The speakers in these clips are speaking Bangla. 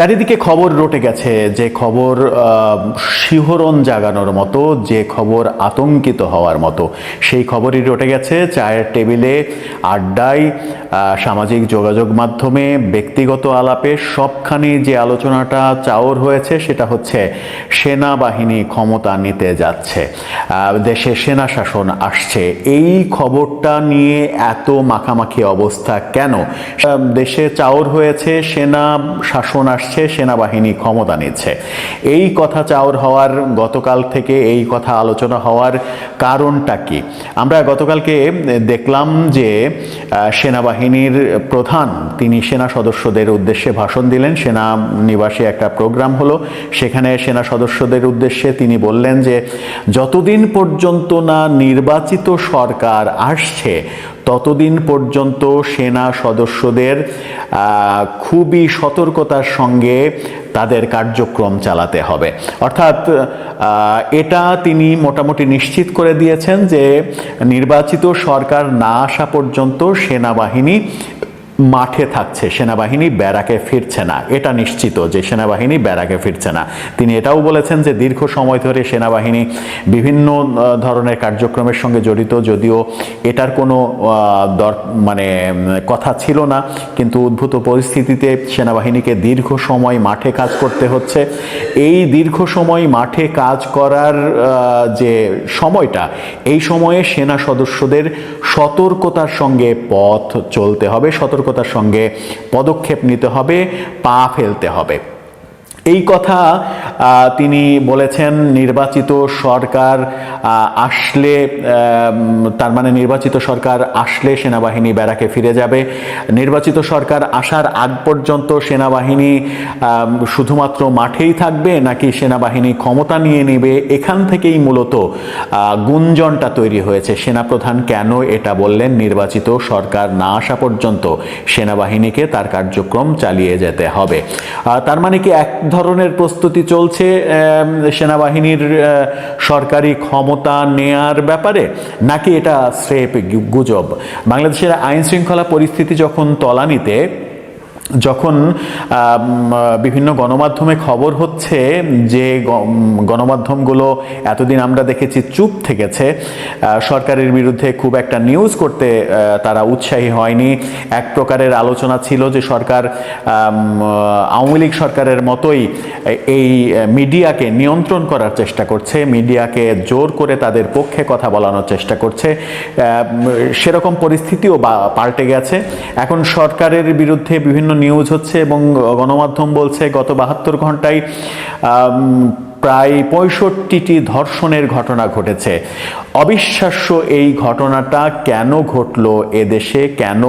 চারিদিকে খবর রটে গেছে, যে খবর শিহরণ জাগানোর মতো, যে খবর আতঙ্কিত হওয়ার মতো। সেই খবরই রটে গেছে, চায়ের টেবিলে, আড্ডায় সামাজিক যোগাযোগ মাধ্যমে, ব্যক্তিগত আলাপে, সবখানে যে আলোচনাটা চাওর হয়েছে, সেটা হচ্ছে সেনাবাহিনী ক্ষমতা নিতে যাচ্ছে দেশে সেনা শাসন আসছে। এই খবরটা নিয়ে এত মাখামাখি অবস্থা কেন? দেশে চাওর হয়েছে, সেনা শাসন আসছে সেনাবাহিনী ক্ষমতা নিচ্ছে। এই কথা চাওর হওয়ার, গতকাল থেকে এই কথা আলোচনা হওয়ার কারণটা কি? আমরা গতকালকে দেখলাম যে সেনাবাহিনীর প্রধান, তিনি সেনা সদস্যদের উদ্দেশ্যে ভাষণ দিলেন। সেনা নিবাসে একটা প্রোগ্রাম হলো। সেখানে সেনা সদস্যদের উদ্দেশ্যে তিনি বললেন যে, যতদিন পর্যন্ত না নির্বাচিত সরকার আসছে ততদিন পর্যন্ত সেনা সদস্যদের খুবই সতর্কতার সঙ্গে তাদের কার্যক্রম চালাতে হবে। অর্থাৎ এটা তিনি মোটামুটি নিশ্চিত করে দিয়েছেন যে নির্বাচিত সরকার না আসা পর্যন্ত সেনাবাহিনী মাঠে থাকছে, সেনাবাহিনী ব্যারাকে ফিরছে না। এটা নিশ্চিত যে সেনাবাহিনী ব্যারাকে ফিরছে না। তিনি এটাও বলেছেন যে দীর্ঘ সময় ধরে সেনাবাহিনী বিভিন্ন ধরনের কার্যক্রমের সঙ্গে জড়িত, যদিও এটার কোনো দর- মানে কথা ছিল না। কিন্তু উদ্ভূত পরিস্থিতিতে সেনাবাহিনীকে দীর্ঘ সময় মাঠে কাজ করতে হচ্ছে। এই দীর্ঘ সময় মাঠে কাজ করার যে সময়টা, এই সময়ে সেনা সদস্যদের সতর্কতার সঙ্গে পথ চলতে হবে। সতর্কতার সঙ্গে পদক্ষেপ নিতে হবে পা ফেলতে হবে। এই কথা তিনি বলেছেন, নির্বাচিত সরকার আসলে তার মানে নির্বাচিত সরকার আসলে সেনাবাহিনী ব্যারাকে ফিরে যাবে। নির্বাচিত সরকার আসার আগ পর্যন্ত সেনাবাহিনী শুধুমাত্র মাঠেই থাকবে নাকি সেনাবাহিনী ক্ষমতা নিয়ে নেবে? এখান থেকেই মূলত গুঞ্জনটা তৈরি হয়েছে। সেনাপ্রধান কেন এটা বললেন? নির্বাচিত সরকার না আসা পর্যন্ত সেনাবাহিনীকে তার কার্যক্রম চালিয়ে যেতে হবে। তার মানে কি এক ধরনের প্রস্তুতি চলছে সেনাবাহিনীর সরকারি ক্ষমতা নেয়ার ব্যাপারে, নাকি এটা স্রেপ গুজব? বাংলাদেশের আইন শৃঙ্খলা পরিস্থিতি যখন তলানিতে যখন বিভিন্ন গণমাধ্যমে খবর হচ্ছে যে গণমাধ্যমগুলো এতদিন আমরা দেখেছি চুপ থেকেছে সরকারের বিরুদ্ধে খুব একটা নিউজ করতে তারা উৎসাহী হয়নি। এক প্রকারের আলোচনা ছিল যে সরকার আওয়ামী লীগ সরকারের মতোই এই মিডিয়াকে নিয়ন্ত্রণ করার চেষ্টা করছে, মিডিয়াকে জোর করে তাদের পক্ষে কথা বলানোর চেষ্টা করছে। সেরকম পরিস্থিতিও পাল্টে গেছে। এখন সরকারের বিরুদ্ধে বিভিন্ন নিউজ হচ্ছে এবং গণমাধ্যম বলছে গত বাহাত্তর ঘন্টায় প্রায় পঁয়ষট্টিটি ধর্ষণের ঘটনা ঘটেছে। অবিশ্বাস্য এই ঘটনাটা কেন ঘটলো এদেশে? কেন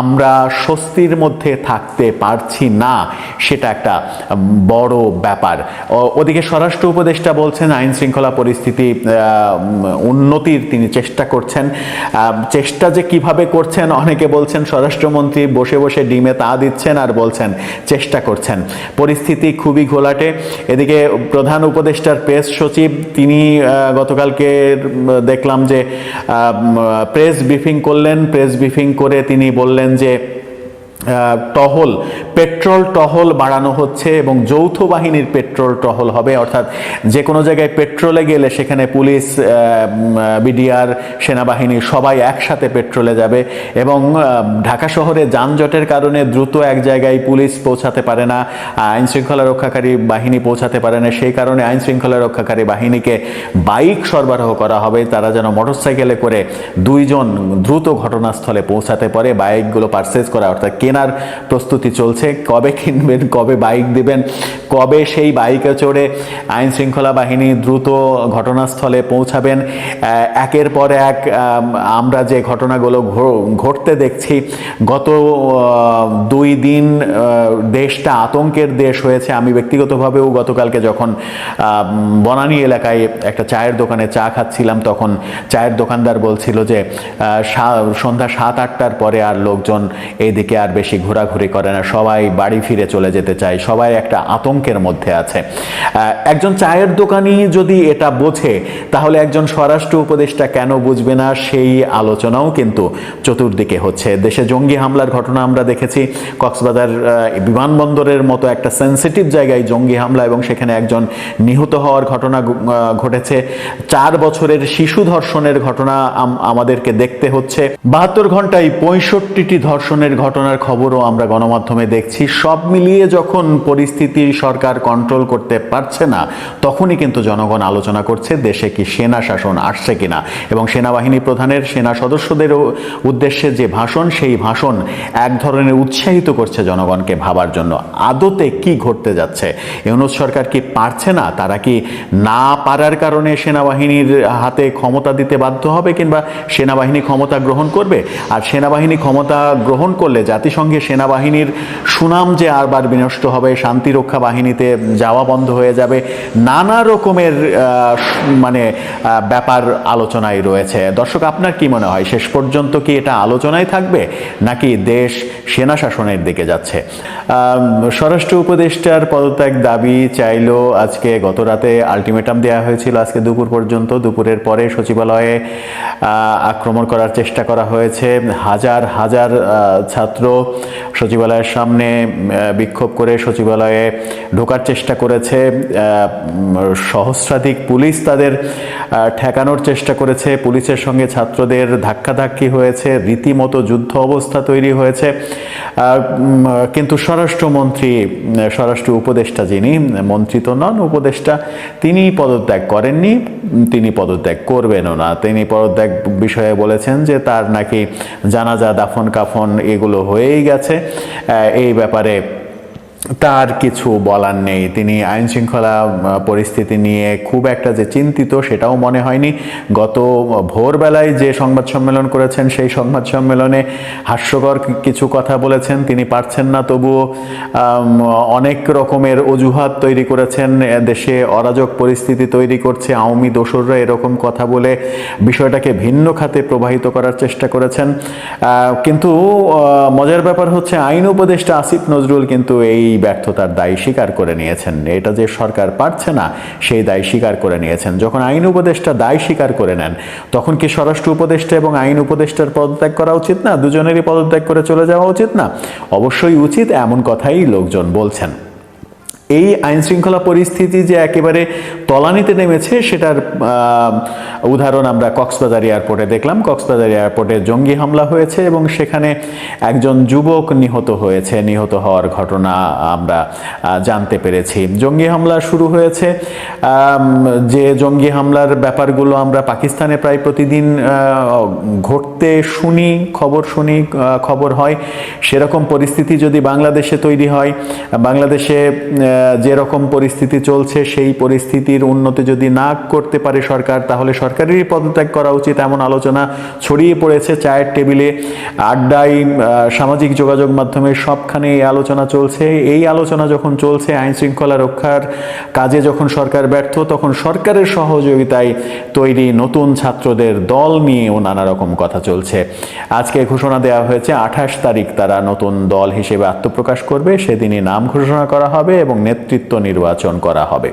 আমরা স্বস্তির মধ্যে থাকতে পারছি না? সেটা একটা বড় ব্যাপার। ওদিকে স্বরাষ্ট্র উপদেষ্টা বলছেন, আইন শৃঙ্খলা পরিস্থিতি উন্নতির তিনি চেষ্টা করছেন। চেষ্টা যে কীভাবে করছেন, অনেকে বলছেন স্বরাষ্ট্রমন্ত্রী বসে বসে ডিমে তা দিচ্ছেন আর বলছেন চেষ্টা করছেন। পরিস্থিতি খুবই ঘোলাটে। এদিকে প্রধান উপদেষ্টার প্রেস সচিব, তিনি গতকালকে দেখলাম যে প্রেস ব্রিফিং করলেন। প্রেস ব্রিফিং করে তিনি বললেন যে টহল, পেট্রোল টহল বাড়ানো হচ্ছে এবং যৌথ বাহিনীর পেট্রোল টহল হবে। অর্থাৎ যে কোনো জায়গায় পেট্রোলে গেলে সেখানে পুলিশ বিডিআর, সেনাবাহিনী সবাই একসাথে পেট্রোলে যাবে এবং ঢাকা শহরে যানজটের কারণে দ্রুত এক জায়গায় পুলিশ পৌঁছাতে পারে না আইন শৃঙ্খলা রক্ষাকারী বাহিনী পৌঁছাতে পারে না। সেই কারণে আইন শৃঙ্খলা রক্ষাকারী বাহিনীকে বাইক সরবরাহ করা হবে। তারা যেন মোটরসাইকেলে করে দুইজন দ্রুত ঘটনাস্থলে পৌঁছাতে পারে, বাইকগুলো পারচেজ করা, অর্থাৎ কেনার প্রস্তুতি চলছে। কবে কিনবেন, কবে বাইক দিবেন, কবে সেই বাইকে চড়ে আইন শৃঙ্খলা বাহিনী দ্রুত ঘটনাস্থলে পৌঁছাবেন একের পর এক আমরা যে ঘটনাগুলো ঘটতে দেখছি, গত দুই দিন দেশটা আতঙ্কের দেশ হয়েছে। আমি ব্যক্তিগতভাবেও গতকালকে যখন বনানী এলাকায় একটা চায়ের দোকানে চা খাচ্ছিলাম, তখন চায়ের দোকানদার বলছিল যে সন্ধ্যা সাত আটটার পরে আর লোকজন এইদিকে আর বেশি বেশি ঘোরাঘুরি করে না, সবাই বাড়ি ফিরে চলে যেতে চায়, সবাই একটা আতঙ্কের মধ্যে আছে। একজন চায়ের দোকানি যদি এটা বোঝে, তাহলে একজন স্বরাষ্ট্র উপদেষ্টা কেন বুঝবে না সেই আলোচনাও কিন্তু চতুর্দিকে হচ্ছে। দেশে জঙ্গি হামলার ঘটনা আমরা দেখেছি, কক্সবাজার বিমানবন্দরের মতো একটা সেন্সিটিভ জায়গায় জঙ্গি হামলা এবং সেখানে একজন নিহত হওয়ার ঘটনা ঘটেছে। চার বছরের শিশু ধর্ষণের ঘটনা আম- আমাদেরকে দেখতে হচ্ছে। বাহাত্তর ঘন্টায় পঁয়ষট্টিটি ধর্ষণের ঘটনার খবরও আমরা গণমাধ্যমে দেখছি। সব মিলিয়ে যখন পরিস্থিতি সরকার কন্ট্রোল করতে পারছে না, তখনই কিন্তু জনগণ আলোচনা করছে দেশে কি সেনা শাসন আসছে কিনা। এবং সেনাবাহিনী প্রধানের সেনা সদস্যদের উদ্দেশ্যে যে ভাষণ, সেই ভাষণ এক ধরনের উৎসাহিত করছে জনগণকে ভাবার জন্য। আদতে কি ঘটতে যাচ্ছে? ইউনুস সরকার কি পারছে না? তারা কি না পারার কারণে সেনাবাহিনীর হাতে ক্ষমতা দিতে বাধ্য হবে কিংবা সেনাবাহিনী ক্ষমতা গ্রহণ করবে? আর সেনাবাহিনী ক্ষমতা গ্রহণ করলে জাতিসংঘে সেনাবাহিনীর সুনাম যে আরবার বিনষ্ট হবে, শান্তিরক্ষা বাহিনীতে যাওয়া বন্ধ হয়ে যাবে, নানা রকমের মানে ব্যাপার আলোচনায় রয়েছে। দর্শক, আপনার কি মনে হয়, শেষ পর্যন্ত কি এটা আলোচনায় থাকবে, নাকি দেশ সেনা শাসনের দিকে যাচ্ছে? স্বরাষ্ট্র উপদেষ্টার পদত্যাগ দাবি চাইলো আজকে, গত রাতে আলটিমেটাম দেওয়া হয়েছিল, আজকে দুপুর পর্যন্ত। দুপুরের পরে সচিবালয়ে আক্রমণ করার চেষ্টা করা হয়েছে। হাজার হাজার ছাত্র সচিবালয়ের সামনে বিক্ষোভ করে সচিবালয়ে ঢোকার চেষ্টা করেছে সহস্রাধিক পুলিশ তাদের ঠেকানোর চেষ্টা করেছে। পুলিশের সঙ্গে ছাত্রদের ধাক্কাধাক্কি হয়েছে, রীতিমতো যুদ্ধ অবস্থা তৈরি হয়েছে। কিন্তু স্বরাষ্ট্রমন্ত্রী, স্বরাষ্ট্র উপদেষ্টা যিনি, মন্ত্রী তো নন, উপদেষ্টা, তিনি পদত্যাগ করেননি, তিনি পদত্যাগ করবেনও না। তিনি পদত্যাগ বিষয়ে বলেছেন যে তার নাকি জানাজা দাফন কাফন এগুলো গেছে এই ব্যাপারে। তার কিছু বলার নেই। তিনি আইন শৃঙ্খলা পরিস্থিতি নিয়ে খুব একটা যে চিন্তিত সেটাও মনে হয়নি। গত ভোরবেলায় যে সংবাদ সম্মেলন করেছেন, সেই সংবাদ সম্মেলনে হাস্যকর কিছু কথা বলেছেন। তিনি পারছেন না তবুও অনেক রকমের অজুহাত তৈরি করেছেন। দেশে অরাজক পরিস্থিতি তৈরি করছে। আওয়ামী দোসররা এরকম কথা বলে বিষয়টাকে ভিন্ন খাতে প্রবাহিত করার চেষ্টা করেছেন। কিন্তু মজার ব্যাপার হচ্ছে, আইন উপদেষ্টা আসিফ নজরুল কিন্তু এই ব্যর্থতার দায় স্বীকার করে নিয়েছেন। এটা যে সরকার পারছে না, সেই দায় স্বীকার করে নিয়েছেন। যখন আইন উপদেষ্টা দায় স্বীকার করে নেন, তখন কি স্বরাষ্ট্র উপদেষ্টা এবং আইন উপদেষ্টার পদত্যাগ করা উচিত না? দুজনেরই পদত্যাগ করে চলে যাওয়া উচিত না? অবশ্যই উচিত এমন কথাই লোকজন বলছেন। এই আইন শৃঙ্খলা পরিস্থিতি যে একেবারে তলানিতে নেমেছে, সেটার উদাহরণ আমরা কক্সবাজার এয়ারপোর্টে দেখলাম। কক্সবাজার এয়ারপোর্টে জঙ্গি হামলা হয়েছে এবং সেখানে একজন যুবক নিহত হয়েছে। নিহত হওয়ার ঘটনা আমরা জানতে পেরেছি। জঙ্গি হামলা শুরু হয়েছে। যে জঙ্গি হামলার ব্যাপারগুলো আমরা পাকিস্তানে প্রায় প্রতিদিন ঘটতে শুনি, খবর শুনি খবর হয়, সেরকম পরিস্থিতি যদি বাংলাদেশে তৈরি হয়, বাংলাদেশে যেরকম পরিস্থিতি চলছে, সেই পরিস্থিতির উন্নতি যদি না করতে পারে সরকার, তাহলে সরকারেরই পদত্যাগ করা উচিত এমন আলোচনা ছড়িয়ে পড়েছে চায়ের টেবিলে। আড্ডায় সামাজিক যোগাযোগ মাধ্যমে সবখানে এই আলোচনা চলছে। এই আলোচনা যখন চলছে, আইন শৃঙ্খলা রক্ষার কাজে যখন সরকার ব্যর্থ, তখন সরকারের সহযোগিতায় তৈরি নতুন ছাত্রদের দল নিয়েও নানা রকম কথা চলছে। আজকে ঘোষণা দেওয়া হয়েছে, আঠাশ তারিখ তারা নতুন দল হিসেবে আত্মপ্রকাশ করবে। সেদিনই নাম ঘোষণা করা হবে এবং নেতৃত্ব নির্বাচন করা হবে।